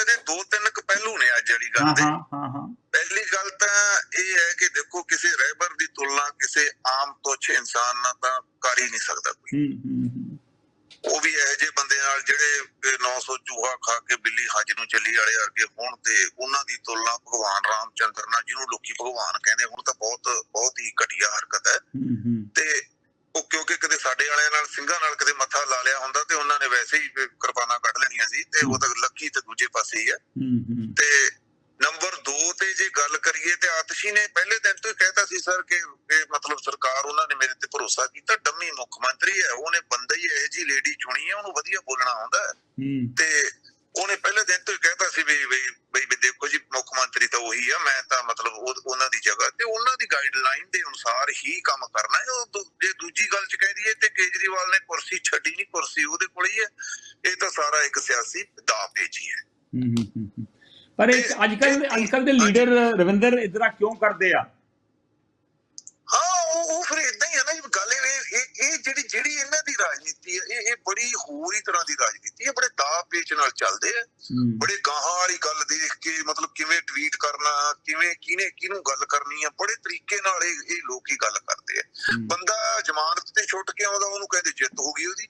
ਇਹਦੇ ਦੋ ਤਿੰਨ ਕੁ ਪਹਿਲੂ ਨੇ ਅੱਜ ਵਾਲੀ ਗੱਲ ਦੇ। ਹਾਂ ਹਾਂ ਹਾਂ। ਪਹਿਲੀ ਗੱਲ ਤਾਂ ਇਹ ਹੈ ਕਿ ਦੇਖੋ ਕਿਸੇ ਰਹਿਬਰ ਦੀ ਤੁਲਨਾ ਕਿਸੇ ਆਮ ਤੁੱਛ ਇਨਸਾਨ ਨਾਲ ਤਾਂ ਕਰ ਹੀ ਨਹੀਂ ਸਕਦਾ ਕੋਈ। ਹੂੰ ਹੂੰ ਹੂੰ। ਉਹ ਵੀ ਇਹੋ ਜਿਹੇ ਬੰਦੇ ਨਾਲ ਜਿਹੜੇ 900 ਚੂਹਾ ਖਾ ਕੇ ਬਿੱਲੀ ਹੱਜ ਨੂੰ ਚੱਲੀ ਵਾਲੇ ਵਰਗੇ ਹੋਣ ਤੇ ਉਹਨਾਂ ਦੀ ਤੁਲਨਾ ਭਗਵਾਨ ਰਾਮਚੰਦਰ ਨਾਲ ਜਿਹਨੂੰ ਲੋਕੀ ਭਗਵਾਨ ਕਹਿੰਦੇ ਹੁਣ ਤਾਂ ਬਹੁਤ ਬਹੁਤ ਹੀ ਘਟੀਆ ਹਰਕਤ ਹੈ। ਹੂੰ ਹੂੰ। ਤੇ ਉਹ ਕਿਉਂਕਿ ਕਦੇ ਸਾਡੇ ਵਾਲਿਆਂ ਨਾਲ ਸਿੰਘਾਂ ਨਾਲ ਕਦੇ ਮੱਥਾ ਲਾ ਲਿਆ ਹੁੰਦਾ ਤੇ ਉਹਨਾਂ ਨੇ ਵੈਸੇ ਹੀ ਫਿਰ ਤੇ ਉਹ ਤਾਂ ਲੱਕੀ ਤੇ ਦੂਜੇ ਪਾਸੇ ਹੀ ਹੂੰ ਤੇ ਨੰਬਰ 2 ਤੇ ਜੇ ਗੱਲ ਕਰੀਏ ਤੇ ਆਤਸ਼ੀ ਨੇ ਪਹਿਲੇ ਦਿਨ ਤੋਂ ਹੀ ਕਹਿਤਾ ਸੀ ਸਰ ਕਿ ਇਹ ਮਤਲਬ ਸਰਕਾਰ ਉਹਨਾਂ ਨੇ ਮੇਰੇ ਤੇ ਭਰੋਸਾ ਕੀਤਾ ਡੰਮੀ ਮੁੱਖ ਮੰਤਰੀ ਹੈ ਉਹਨੇ ਬੰਦਾ ਹੀ ਇਹ ਜੀ ਲੇਡੀ ਚੁਣੀ ਹੈ ਉਹਨੂੰ ਵਧੀਆ ਬੋਲਣਾ ਆਉਂਦਾ ਤੇ ਉਹਨੇ ਪਹਿਲੇ ਦਿਨ ਤੋਂ ਹੀ ਕਹਿਤਾ ਸੀ ਵੀ ਵੀ ਵੀ ਵੀ ਦੇਖੋ ਜੀ ਮੁੱਖ ਮੰਤਰੀ ਤਾਂ ਉਹੀ ਆ ਮੈਂ ਤਾਂ ਮਤਲਬ ਉਹ- ਉਹਨਾਂ ਦੀ ਜਗ੍ਹਾ ਤੇ ਉਹਨਾਂ ਦੀ ਗਾਈਡਲਾਈਨ ਦੇ ਅਨੁਸਾਰ ਹੀ ਕੰਮ ਕਰਨਾ ਹੈ। ਉਹ ਜੇ ਦੂਜੀ ਗੱਲ ਚ ਕਹਿ ਦਈਏ ਤੇ ਕੇਜਰੀਵਾਲ ਨੇ ਕੁਰਸੀ ਛੱਡੀ ਨਹੀਂ ਕੁਰਸੀ ਉਹਦੇ ਕੋਲ ਹੀ ਹੈ। ਇਹ ਤਾਂ ਸਾਰਾ ਇੱਕ ਸਿਆਸੀ ਦਾਅ ਪੇਚੀ ਹੈ। ਹੂੰ ਹੂੰ, ਹੂੰ ਹੂੰ। ਪਰ ਇਹ ਅੱਜ ਕੱਲ ਅੱਜ ਕੱਲ ਦੇ ਲੀਡਰ ਰਵਿੰਦਰ ਇਤਨਾ ਕਿਉਂ ਕਰਦੇ ਆ? ਹਾਂ ਉਹ ਉਹ ਫਿਰ ਇਦਾਂ ਹੀ ਹੈ ਨਾ ਜੀ ਗੱਲ ਇਹ ਇਹ ਜਿਹੜੀ ਜਿਹੜੀ ਇਹਨਾਂ ਦੀ ਰਾਜਨੀਤੀ ਹੈ ਇਹ ਇਹ ਬੜੀ ਹੋਰ ਹੀ ਤਰ੍ਹਾਂ ਦੀ ਰਾਜਨੀਤੀ ਹੈ ਬੜੇ ਦਾਅ ਪੇਚ ਨਾਲ ਚੱਲਦੇ ਆ। ਹੂੰ। ਬੜੇ ਗਾਹਾਂ ਵਾਲੀ ਗੱਲ ਦੇਖ ਕੇ ਮਤਲਬ ਕਿਵੇਂ ਟਵੀਟ ਕਰਨਾ ਕਿਵੇਂ ਕਿਹਨੇ ਕਿਹਨੂੰ ਗੱਲ ਕਰਨੀ ਆ ਬੜੇ ਤਰੀਕੇ ਨਾਲ ਇਹ ਇਹ ਲੋਕੀ ਗੱਲ ਕਰਦੇ ਆ। ਹੂੰ, ਬੰਦਾ ਜ਼ਮਾਨਤ ਤੇ ਛੁੱਟ ਕੇ ਆਉਂਦਾ ਉਹਨੂੰ ਕਹਿੰਦੇ ਜਿੱਤ ਹੋ ਗਈ ਉਹਦੀ।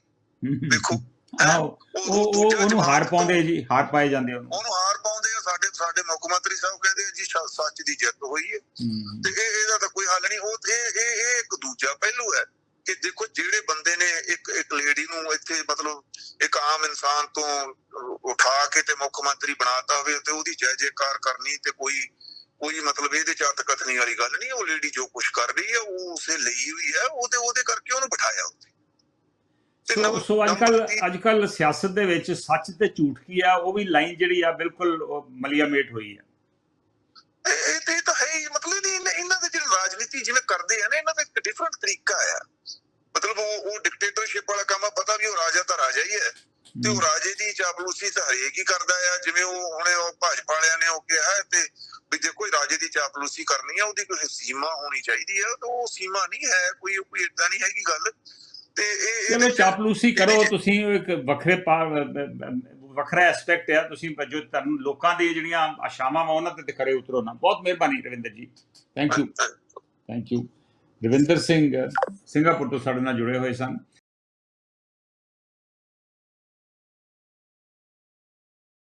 ਹੂੰ, ਹੂੰ। ਦੇਖੋ ਉਹ ਉਹ ਉਹਨੂੰ ਹਾਰ ਪਾਉਂਦੇ ਜੀ ਹਾਰ ਪਾਏ ਜਾਂਦੇ ਉਹਨੂੰ। ਉਹਨੂੰ ਹਾਰ ਪਾਉਂਦੇ ਆ ਸਾਡੇ ਸਾਡੇ ਮੁੱਖ ਮੰਤਰੀ ਸਾਹਿਬ ਕਹਿੰਦੇ ਆ ਜੀ ਸੱਚ ਦੀ ਜਿੱਤ ਹੋਈ ਹੈ। ਤੇ ਇਹ ਇਹਦਾ ਤਾਂ ਕੋਈ ਹੱਲ ਨਹੀਂ। ਉਹ ਇਹ ਇਹ ਇਹ ਇੱਕ ਦੂਜਾ ਪਹਿਲੂ ਹੈ ਕਿ ਦੇਖੋ ਜਿਹੜੇ ਬੰਦੇ ਨੇ ਇੱਕ ਇੱਕ ਲੇਡੀ ਨੂੰ ਇੱਥੇ ਮਤਲਬ ਇੱਕ ਆਮ ਇਨਸਾਨ ਤੋਂ ਉਠਾ ਕੇ ਤੇ ਮੁੱਖ ਮੰਤਰੀ ਬਣਾਤਾ ਹੋਵੇ ਤੇ ਉਹਦੀ ਜੈ ਜੈਕਾਰ ਕਰਨੀ ਤੇ ਕੋਈ ਕੋਈ ਮਤਲਬ ਇਹਦੇ ਚ ਅਤਕਥਨੀ ਵਾਲੀ ਗੱਲ ਨਹੀਂ। ਉਹ ਲੇਡੀ ਜੋ ਕੁਝ ਕਰ ਰਹੀ ਹੈ ਉਹ ਉਸੇ ਲਈ ਹੋਈ ਹੈ। ਉਹਦੇ ਉਹਦੇ ਕਰਕੇ ਉਹਨੂੰ ਸੋ ਸੋ ਅੱਜ ਕੱਲ ਨੰਬਰ ਤੀਹ- ਅੱਜ ਕੱਲ ਸਿਆਸਤ ਦੇ ਵਿੱਚ ਸੱਚ ਤੇ ਝੂਠ ਕੀ ਆ ਉਹ ਵੀ ਲਾਈਨ ਜਿਹੜੀ ਆ ਬਿਲਕੁਲ ਮਲੀਆਮੇਟ ਹੋਈ ਆ। ਇਹ ਤੇ ਤਾਂ ਹੈ ਹੀ ਮਤਲਬ ਨਹੀਂ ਇਹਨਾਂ- ਦੇ ਜਿਹੜੇ ਰਾਜਨੀਤੀ ਜਿਵੇਂ ਕਰਦੇ ਆ ਨਾ ਇਹਨਾਂ ਦਾ ਇੱਕ ਡਿਫਰੈਂਟ ਤਰੀਕਾ ਆ। ਮਤਲਬ ਉਹ ਉਹ ਡਿਕਟੇਟਰਸ਼ਿਪ ਵਾਲਾ ਕੰਮ ਆ ਪਤਾ ਵੀ ਉਹ ਰਾਜਾ ਤਾਂ ਰਾਜਾ ਹੀ ਹੈ। ਤੇ ਉਹ ਰਾਜੇ ਦੀ ਚਾਪਲੂਸੀ ਤਾਂ ਹਰੇਕ ਹੀ ਕਰਦਾ ਆ ਜਿਵੇਂ ਉਹ ਹੁਣੇ ਉਹ ਭਾਜਪਾ ਵਾਲਿਆਂ ਨੇ ਉਹ ਕਿਹਾ ਤੇ ਵੀ ਜੇ ਕੋਈ ਰਾਜੇ ਦੀ ਚਾਪਲੂਸੀ ਕਰਨੀ ਆ ਉਹਦੀ ਕੋਈ ਸੀਮਾ ਹੋਣੀ ਚਾਹੀਦੀ ਆ ਤਾਂ ਉਹ ਸੀਮਾ ਨਹੀਂ ਹੈ ਕੋਈ ਕੋਈ ਇਦਾਂ ਨਹੀਂ ਹੈਗੀ ਗੱਲ। ਤੇ ਇਹ ਚਲੋ ਚਾਪਲੂਸੀ ਕਰੋ ਤੁਸੀਂ ਇੱਕ ਵੱਖਰੇ ਵੱਖਰਾ ਐਸਪੈਕਟ ਆ ਤੁਸੀਂ ਜੋ ਤੁਹਾਨੂੰ ਲੋਕਾਂ ਦੀ ਜਿਹੜੀਆਂ ਆਸ਼ਾਵਾਂ ਵਾ ਉਹਨਾਂ ਤੇ ਖਰੇ ਉਤਰੋ ਨਾ। ਬਹੁਤ ਮਿਹਰਬਾਨੀ Ravinder ji. Thank you thank you Ravinder Singh Singapore ਤੋਂ ਸਾਡੇ ਨਾਲ ਜੁੜੇ ਹੋਏ ਸਨ।